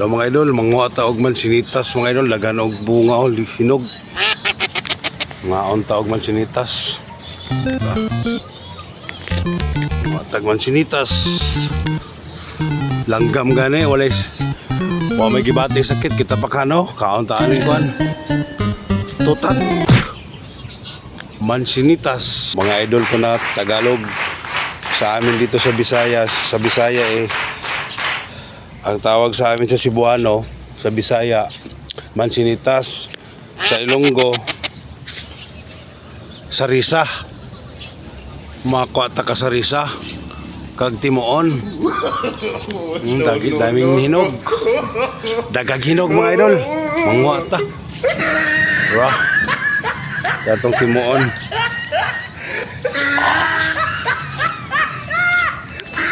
Hello mga idol, manguha ta og man sinitas mga idol, lagan og bunga o hinog. Mga unta og man sinitas. Mga tag man sinitas. Langgam gani, walay wa may gibati sakit kita pa kano, kaunta ani kuan. Tutat. Mansinitas, mga idol ko na Tagalog sa amin dito sa Visayas, sa Bisaya eh ang tawag sa amin sa Cebuano, sa Bisaya, Mansinitas, sa Ilonggo, Sarisa. Makuha ta ka Sarisa. Kag Timoon. Mm, dagi, daming hinog. Dagag hinog mga idol. Manguha ta. Diba? Datong Timoon.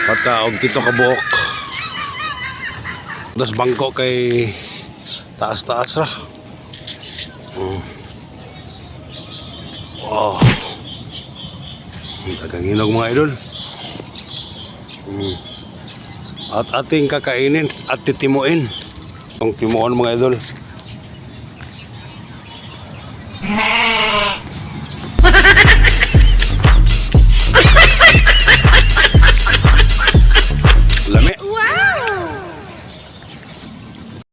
Pagka og kito ka buok. Das bangko kay taas-taas ra. Mm. Wow. Dagang hinog mga idol. Mm. At ating kakainin at titimuin. Ang timuon mga idol.